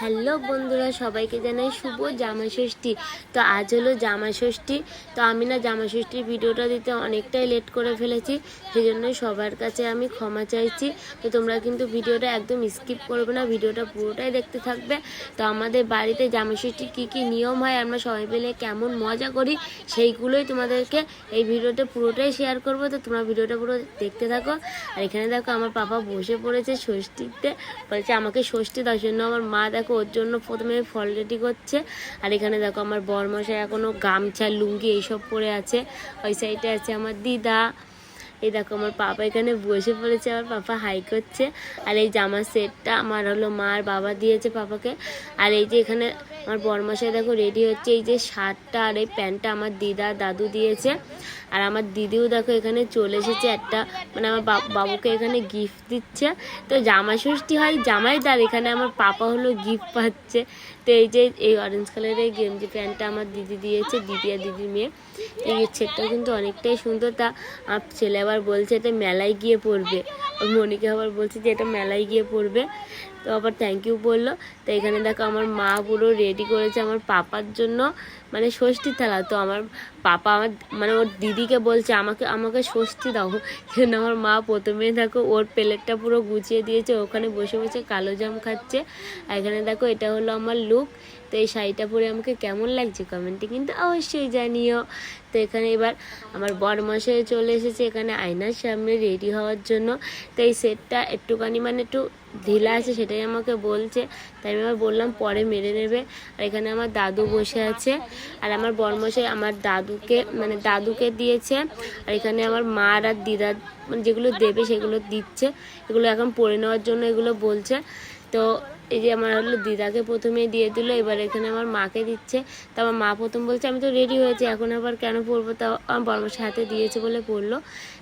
Hello বন্ধুরা, সবাইকে জানাই শুভ জামা ষষ্ঠী তো আজ হলো জামা ষষ্ঠী তো আমি না জামা ষষ্ঠীর ভিডিওটা দিতে অনেকটাই লেট করে ফেলেছি সেই জন্য সবার কাছে আমি ক্ষমা চাইছি। তো তোমরা কিন্তু ভিডিওটা একদম স্কিপ করবে না, ভিডিওটা পুরোটাই দেখতে থাকবে। তো আমাদের বাড়িতে জামা ষষ্ঠীর কী কী নিয়ম হয়, আমরা সবাই মিলে কেমন মজা করি, সেইগুলোই তোমাদেরকে এই ভিডিওটা পুরোটাই শেয়ার করব। তো তোমরা ভিডিওটা পুরো দেখতে থাকো। আর এখানে দেখো, আমার পাপা বসে পড়েছে ষষ্ঠীতে, বলছে আমাকে ষষ্ঠী দেওয়ার জন্য আমার মা দেখো ওর জন্য প্রথমে ফল রেডি করছে। আর এখানে দেখো, আমার বরমশাই এখনও গামছা, লুঙ্গি এইসব পরে আছে। ওই সাইডে আছে আমার দিদা। এই দেখো, আমার পাপা এখানে বসে পড়েছে, আমার পাপা হাই করছে। আর এই জামার সেটটা আমার হলো মা আর বাবা দিয়েছে পাপাকে। আর এই যে এখানে আমার বরমশাই দেখো রেডি হচ্ছে। এই যে শার্টটা আর এই প্যান্টটা আমার দিদা, দাদু দিয়েছে। আর আমার দিদিও দেখো এখানে চলে এসেছে একটা মানে আমার বাব- বাবুকে এখানে গিফট দিচ্ছে। তো জামা ষষ্ঠী হয়, জামাই তার, এখানে আমার পাপা হলো গিফট পাচ্ছে। তো এই যে, এই অরেঞ্জ কালারের গেঞ্জি প্যান্টটা আমার দিদি দিয়েছে, দিদি আর দিদির মেয়ে। এই সেটটা কিন্তু অনেকটাই সুন্দর, তা আমার ছেলে আবার বলছে এটা মেলায় গিয়ে পড়বে মনিকে আবার বলছে যে এটা মেলায় গিয়ে পড়বে তো আবার থ্যাংক ইউ বলল। তো এখানে দেখো আমার মা পুরো রেডি করেছে আমার পাপার জন্য মানে ষষ্ঠী থালা। তো আমার পাপা আমার মানে ওর দিদিকে বলছে, আমাকে আমাকে ষষ্ঠী দাও। কেন আমার মা প্রথমে দেখো ওর প্লেটটা পুরো গুছিয়ে দিয়েছে, ওখানে বসে বসে কালো জাম খাচ্ছে। আর এখানে দেখো এটা হলো আমার লুক তো এই শাড়িটা পরে আমাকে কেমন লাগছে কমেন্টে কিন্তু অবশ্যই জানিও। তো এখানে এবার আমার বরমশাই চলে এসেছে, এখানে আয়নার সামনে রেডি হওয়ার জন্য। তো এই সেটটা একটুখানি মানে একটু ঢিলা আছে সেটাই আমাকে বলছে। তাই আমি আবার বললাম পরে মেরে নেবে। আর এখানে আমার দাদু বসে আছে। আর আমার বরমশাই আমার দাদুকে মানে দাদুকে দিয়েছে। আর এখানে আমার মা আর দিদা মানে যেগুলো দেবে সেগুলো দিচ্ছে। এগুলো এখন পরে নেওয়ার জন্য এগুলো বলছে। তো এই যে আমার হলো দিদাকে প্রথমে দিয়ে দিল, এবার এখানে আমার মাকে দিচ্ছে। তো আমার মা প্রথম বলছে, আমি তো রেডি হয়েছি, এখন আবার কেন পরবো? তাও আমার বর্মশাই হাতে দিয়েছে বলে পরলো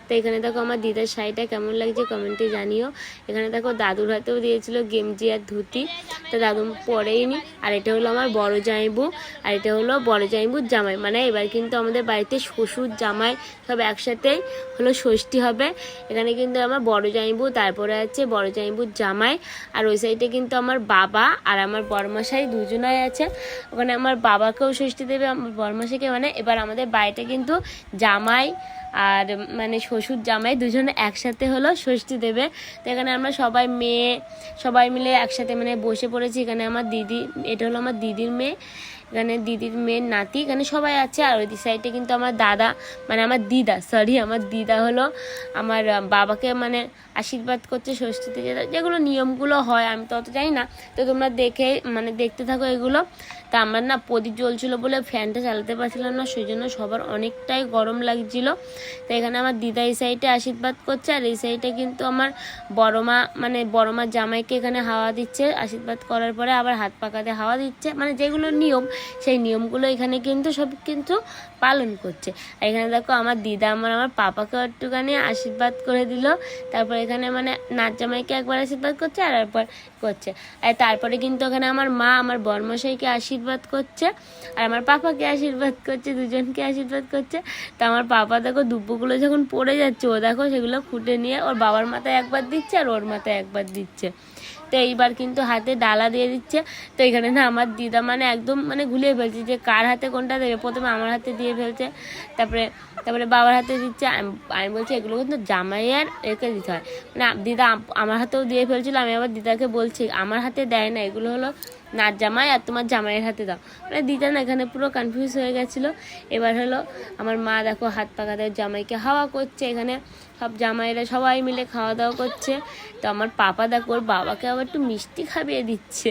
তো এখানে দেখো আমার দিদার শাড়িটা কেমন লাগছে কমেন্টে জানিও। এখানে দেখো দাদুর হাতেও দিয়েছিল গেঞ্জি আর ধুতি। তো দাদু পরেইনি আর এটা হলো আমার বড় জামাইবু। আর এটা হলো বড় জামাইবুর জামাই। মানে এবার কিন্তু আমাদের বাড়িতে শ্বশুর, জামাই সব একসাথেই হলো ষষ্ঠী হবে। এখানে কিন্তু আমার বড় জামাইবু, তারপরে আছে বড় জামাইবুর জামাই। আর ওই সাইডে কিন্তু আমার বাবা আর আমার বরমাশাই দুজনাই আছে। ওখানে আমার বাবাকেও ষষ্ঠী দেবে, আমার বরমাশাইকে। মানে এবার আমাদের বাড়িতে কিন্তু জামাই আর মানে শ্বশুর জামাই দুজনে একসাথে হলো ষষ্ঠী দেবে। তো এখানে আমরা সবাই মেয়ে, সবাই মিলে একসাথে মানে বসে পড়েছি। এখানে আমার দিদি, এটা হলো আমার দিদির মেয়ে, এখানে দিদির মেয়ের নাতি, এখানে সবাই আছে। আর ওই সাইডে কিন্তু আমার দাদা মানে আমার দিদা সরি আমার দিদা হলো আমার বাবাকে মানে আশীর্বাদ করছে ষষ্ঠীতে যেগুলো নিয়মগুলো হয়, আমি তো অত জানি না। তো তোমরা দেখে মানে দেখতে থাকো এগুলো। তা আমার না প্রদীপ জ্বলছিল বলে ফ্যানটা চালাতে পারছিলাম না সেই জন্য সবার অনেকটাই গরম লাগছিল। তো এখানে আমার দিদা এই সাইডে আশীর্বাদ করছে, আর এই সাইডে কিন্তু আমার বড় মা মানে বড় মা জামাইকে এখানে হাওয়া দিচ্ছে। আশীর্বাদ করার পরে আবার হাত পাকাতে হাওয়া দিচ্ছে। মানে যেগুলো নিয়ম, সেই নিয়মগুলো এখানে কিন্তু সব কিন্তু পালন করছে। আর এখানে দেখো আমার দিদা আমার আমার পাপাকে একটুখানি আশীর্বাদ করে দিল। তারপর এখানে মানে নাচ জামাইকে একবার আশীর্বাদ করছে, আর একবার করছে। আর তারপরে কিন্তু ওখানে আমার মা, আমার বর্মশাইকে আশীর্বাদ করছে, আর আমার পাপাকে আশীর্বাদ করছে, দুজনকে আশীর্বাদ করছে। তো আমার পাপা দেখো দুব্বগুলো যখন পড়ে যাচ্ছে, ও দেখো সেগুলো খুঁটে নিয়ে ওর বাবার মাথায় একবার দিচ্ছে আর ওর মাথায় একবার দিচ্ছে। তো এইবার কিন্তু হাতে ডালা দিয়ে দিচ্ছে। তো এখানে না আমার দিদা মানে একদম মানে গুলিয়ে ফেলছে যে কার হাতে কোনটা দেবে? প্রথমে আমার হাতে দিয়ে ফেলছে, তারপরে তারপরে বাবার হাতে দিচ্ছে। আমি বলছি, এগুলো কিন্তু জামাইয়ের রেখে দিতে হয়। মানে দিদা আমার হাতেও দিয়ে ফেলছিল, আমি আবার দিদাকে বলছি, আমার হাতে দেয় না, এগুলো হলো নাচ জামাই আর তোমার জামাইয়ের হাতে দাও। মানে দিদা না এখানে পুরো কনফিউজ হয়ে গেছিল। এবার হলো আমার মা দেখো হাত পাকাতে জামাইকে হাওয়া করছে এখানে। সব জামাইরা সবাই মিলে খাওয়া দাওয়া করছে। তো আমার পাপা দেখো, ওর বাবাকে আবার একটু মিষ্টি খাইয়ে দিচ্ছে।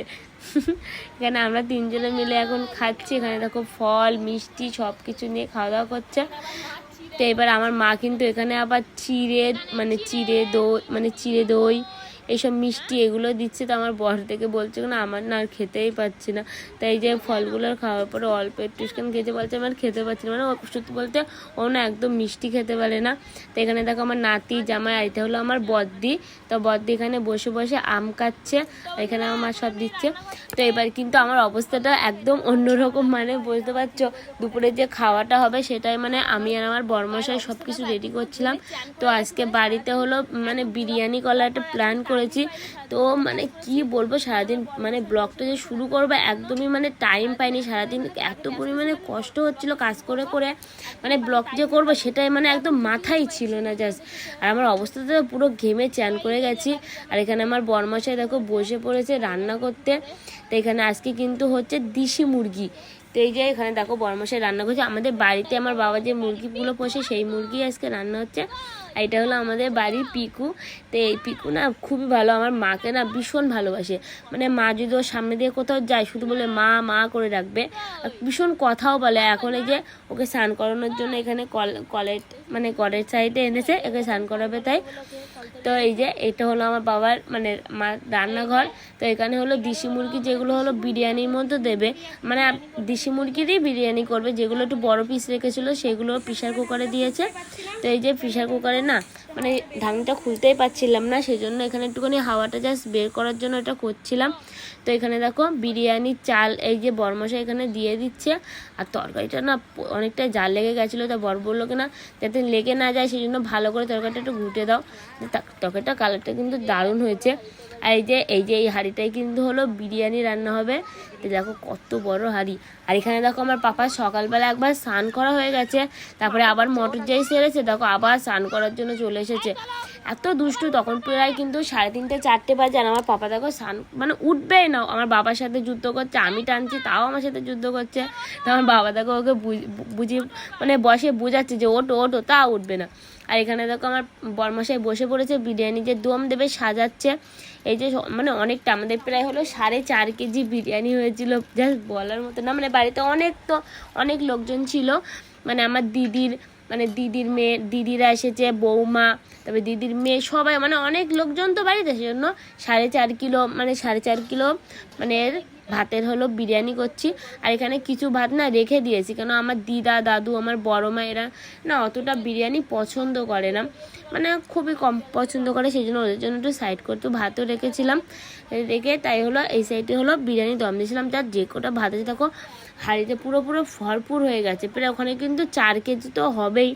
এখানে আমরা তিনজনে মিলে এখন খাচ্ছি। এখানে দেখো ফল, মিষ্টি সব কিছু নিয়ে খাওয়া দাওয়া করছে। তো এবার আমার মা কিন্তু এখানে আবার চিড়ে মানে চিড়ে দই মানে চিড়ে দই এইসব মিষ্টি এগুলো দিচ্ছে, তো আমার বর থেকে বলছে না, আমার না আর খেতেই পাচ্ছি না। তাই যে ফলগুলো খাওয়ার পরে অল্প একটুখানি খেতে বলছে আমার খেতে পাচ্ছি না। মানে সত্যি বলতে ও না একদম মিষ্টি খেতে পারে না। তো এখানে দেখো আমার নাতি, জামাই এটা হলো আমার বদ্দি। তো বদ্দি এখানে বসে বসে আম কাটছে, এখানে আমার সব দিচ্ছে। তো এবার কিন্তু আমার অবস্থাটা একদম অন্যরকম মানে বুঝতে পারছ? দুপুরে যে খাওয়াটা হবে সেটাই মানে আমি আর আমার বর্মশাই সব কিছু রেডি করছিলাম। তো আজকে বাড়িতে হলো মানে বিরিয়ানি করার একটা প্ল্যান করেছি। তো মানে কি বলব, সারাদিন মানে ব্লগটা যে শুরু করব একদমই মানে টাইম পাইনি। সারাদিন এত পরিমাণে কষ্ট হচ্ছিল কাজ করে করে। মানে ব্লগ যে করব সেটাই মানে একদম মাথাই ছিল না জাস্ট আর আমার অবস্থাতে তো পুরো ঘেমে চ্যান করে গেছি। আর এখানে আমার বরমশাই দেখো বসে পড়েছে রান্না করতে। তো এখানে আজকে কিন্তু হচ্ছে দিশি মুরগি। তো এই যে এখানে দেখো বরমশাই রান্না করছে। আমাদের বাড়িতে আমার বাবা যে মুরগিগুলো পোষে সেই মুরগি আজকে রান্না হচ্ছে। এটা হলো আমাদের বাড়ির পিকু। তো এই পিকু না খুবই ভালো, আমার মাকে না ভীষণ ভালোবাসে। মানে মা যদি ওর সামনে দিয়ে কোথাও যায়, শুধু বলে মা মা করে রাখবে। ভীষণ কথাও বলে। এখন এই যে ওকে স্নান করানোর জন্য এখানে কল কলের মানে কলের সাইডে এনেছে, একে স্নান করাবে তাই। তো এই যে এটা হলো আমার বাবার মানে মা রান্নাঘর। তো এখানে হলো দেশি মুরগি, যেগুলো হলো বিরিয়ানির মধ্যে দেবে। মানে দেশি মুরগিরই বিরিয়ানি করবে। যেগুলো একটু বড় পিস রেখেছিল, সেগুলো প্রেশার কুকারে দিয়েছে। তো এই যে প্রেশার কুকারে না মানে ঢাকনিটা খুলতেই পারছিলাম না সেই জন্য এখানে একটুখানি হাওয়াটা জাস্ট বের করার জন্য এটা করছিলাম। তো এখানে দেখো বিরিয়ানির চাল, এই যে বরমশা এখানে দিয়ে দিচ্ছে, আর তরকারিটা না অনেকটা জাল লেগে গেছিল, তা বর বলল কিনা যাতে লেগে না যায় সেই জন্য ভালো করে তরকারিটা একটু ঘুটে দাও। তরকারিটা কালারটা কিন্তু দারুণ হয়েছে। আর এই যে এই যে এই হাঁড়িটাই কিন্তু হলো বিরিয়ানি রান্না হবে। তো দেখো কত বড় হাঁড়ি। আর এখানে দেখো আমার পাপা সকালবেলা একবার স্নান করা হয়ে গেছে, তারপরে আবার মটর যাই সেরেছে দেখো আবার স্নান করার জন্য চলে এসেছে। এত দুষ্টু, তখন প্রায় কিন্তু সাড়ে তিনটে, চারটে বাজে, আর আমার পাপা দেখো স্নান মানে উঠবেই না। আমার বাবার সাথে যুদ্ধ করছে, আমি টানছি, তাও আমার সাথে যুদ্ধ করছে। তো আমার বাবা দেখো ওকে বুঝ- বুঝিয়ে মানে বসে বোঝাচ্ছে যে ওটো ওটো তা উঠবে না। আর এখানে দেখো আমার বরমাসাই বসে পড়েছে বিরিয়ানি যে দম দেবে, সাজাচ্ছে। এই যে মানে অনেকটা, আমাদের প্রায় হলো সাড়ে চার কেজি বিরিয়ানি হয়েছিল জাস্ট বলার মতো না। মানে বাড়িতে অনেক তো, অনেক লোকজন ছিল। মানে আমার দিদির মানে দিদির মেয়ে, দিদিরা এসেছে, বৌমা, তারপরে দিদির মেয়ে, সবাই মানে অনেক লোকজন তো বাড়িতে, সেজন্য সাড়ে চার কিলো মানে সাড়ে চার কিলো মানে ভাতের হলো বিরিয়ানি করছি। আর এখানে কিছু ভাত না রেখে দিয়েছি, কেন আমার দিদা, দাদু, আমার বড় মা, এরা না অতটা বিরিয়ানি পছন্দ করে না। মানে খুবই কম পছন্দ করে সেই জন্য ওদের জন্য একটু সাইড করতে, ভাতও রেখেছিলাম। রেখে তাই হলো, এই সাইডে হলো বিরিয়ানি দম দিয়েছিলাম, যার যে কটা ভাত আছে, দেখো হাঁড়িতে পুরো পুরো ভরপুর হয়ে গেছে। প্রায় ওখানে কিন্তু চার কেজি তো হবেই।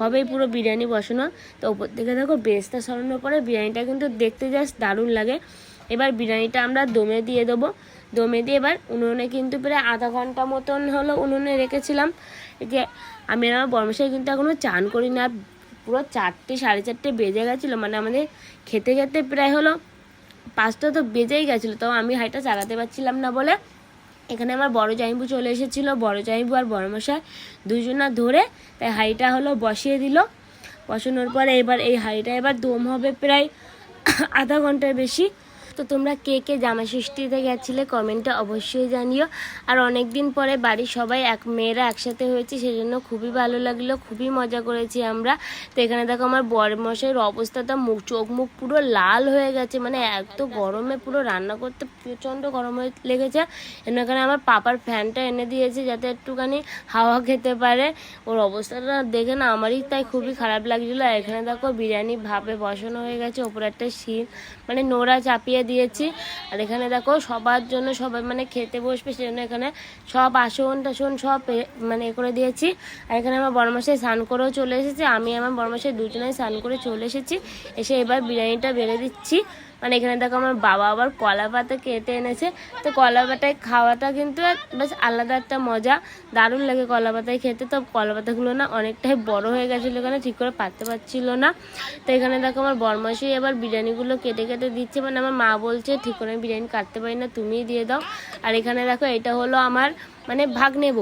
হবেই পুরো বিরিয়ানি বসানো। তো ওপর থেকে দেখো বেস্তা সরানোর পরে বিরিয়ানিটা কিন্তু দেখতে জাস্ট দারুণ লাগে। এবার বিরিয়ানিটা আমরা দমে দিয়ে দেবো। দমে দিয়ে এবার উনুনে কিন্তু প্রায় আধা ঘণ্টা মতন হলো উনুনে রেখেছিলাম। যে আমি আমার বর্মশাই কিন্তু এখনও চান করি না পুরো চারটে, সাড়ে চারটে বেজে গেছিল। মানে আমাদের খেতে খেতে প্রায় হলো পাঁচটা তো বেজেই গেছিল। তো আমি হাইটা চালাতে পারছিলাম না বলে এখানে আমার বড় জাইম্বু চলে এসেছিল, বড় জাইম্বু আর বড় মশাই দুজনা ধরে তাই হাঁড়িটা হলো বসিয়ে দিল। বসানোর পরে এবার এই হাঁড়িটা এবার দম হবে প্রায় আধা ঘণ্টার বেশি। তো তোমরা কে কে জামা ষষ্ঠীতে গেছিলে কমেন্টে অবশ্যই জানিও। আর অনেক দিন পরে বাড়ির সবাই এক মেয়েরা একসাথে হয়েছে, সেজন্য খুবই ভালো লাগল, খুবই মজা করেছি আমরা। তো এখানে দেখো আমার বর মশাইয়ের অবস্থাটা মুখ চোখ মুখ পুরো লাল হয়ে গেছে মানে এত গরমে পুরো রান্না করতে প্রচণ্ড গরম হয়ে লেগেছে। এখানে আমার পাপার ফ্যানটা এনে দিয়েছে যাতে একটুখানি হাওয়া খেতে পারে। ওর অবস্থাটা দেখে না আমারই তাই খুবই খারাপ লাগছিল। আর এখানে দেখো বিরিয়ানি ভাপে বসানো হয়ে গেছে, ওপরে একটা শিল মানে নোড়া চাপিয়ে দিয়েছি। আর এখানে দেখো সবার জন্য সবাই মানে খেতে বসবে, সেজন্য এখানে সব আসন টাসন সব মানে এ করে দিয়েছি। আর এখানে আমার বড়মাসে স্নান করেও চলে এসেছে। আমি আমার বড়মাসে দুজনে স্নান করে চলে এসেছি। এসে এবার বিরিয়ানিটা বেড়ে দিচ্ছি। মানে এখানে দেখো আমার বাবা আবার কলা পাতা কেটে এনেছে। তো কলা পাতায় খাওয়াটা কিন্তু বেশ আলাদা একটা মজা। দারুণ লাগে কলা পাতায় খেতে। তো কলা পাতাগুলো না অনেকটাই বড় হয়ে গেছিল এখানে ঠিক করে পাততে পারছিল না। তো এখানে দেখো আমার বরমাসি এবার বিরিয়ানিগুলো কেটে কেটে দিচ্ছে। মানে আমার মা বলছে, ঠিক করে বিরিয়ানি কাটতে পারি না, তুমিই দিয়ে দাও। আর এখানে দেখো এটা হলো আমার মানে ভাগ নেব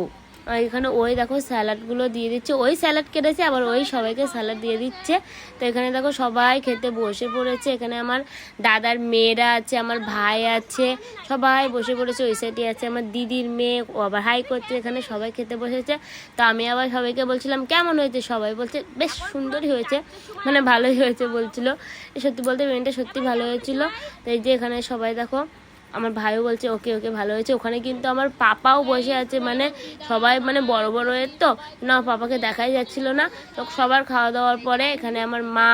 এখানে ওই দেখো স্যালাডগুলো দিয়ে দিচ্ছে। ওই স্যালাড কেটেছে, আবার ওই সবাইকে স্যালাড দিয়ে দিচ্ছে। তো এখানে দেখো সবাই খেতে বসে পড়েছে। এখানে আমার দাদার মেয়েরা আছে, আমার ভাই আছে, সবাই বসে পড়েছে। ওই সাইডে আছে আমার দিদির মেয়ে আবার হাই করছে। এখানে সবাই খেতে বসেছে। তো আমি আবার সবাইকে বলছিলাম, কেমন হয়েছে সবাই? বলছে, বেশ সুন্দরই হয়েছে। মানে ভালোই হয়েছে বলছিল। সত্যি বলতে মেনটা সত্যি ভালো হয়েছিল। তো এই যে এখানে সবাই দেখো আমার ভাইও বলছে, ওকে ওকে, ভালো হয়েছে। ওখানে কিন্তু আমার পাপাও বসে আছে মানে সবাই মানে বড় বড় এর তো। না, পাপাকে দেখাই যাচ্ছিল না। তো সবার খাওয়া দাওয়ার পরে এখানে আমার মা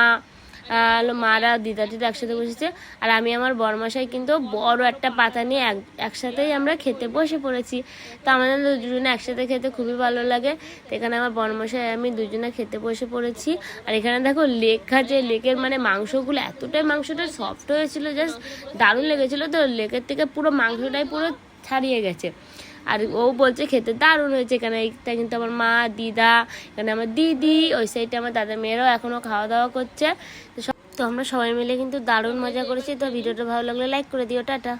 মারা দিদা টিদা একসাথে বসেছে। আর আমি আমার বরমশাই কিন্তু বড় একটা পাতা নিয়ে এক, একসাথেই আমরা খেতে বসে পড়েছি। তো আমাদের দুজনে একসাথে খেতে খুবই ভালো লাগে। এখানে আমার বরমশাই আমি দুজনে খেতে বসে পড়েছি। আর এখানে দেখো লেক আছে লেকের মানে মাংসগুলো, এতটাই মাংসটা সফট হয়েছিল জাস্ট দারুণ লেগেছিল। তো লেকের থেকে পুরো মাংসটাই পুরো ছাড়িয়ে গেছে। আর ও বলছে খেতে দারুণ হয়েছে এখানে। এইটা কিন্তু আমার মা, দিদা, এখানে আমার দিদি, ওই সাইডটা আমার দাদা মেয়েরাও এখনও খাওয়া দাওয়া করছে। তো আমরা সবাই মিলে কিন্তু দারুণ মজা করেছি। তো ভিডিওটা ভালো লাগলে লাইক করে দিও। টাটা।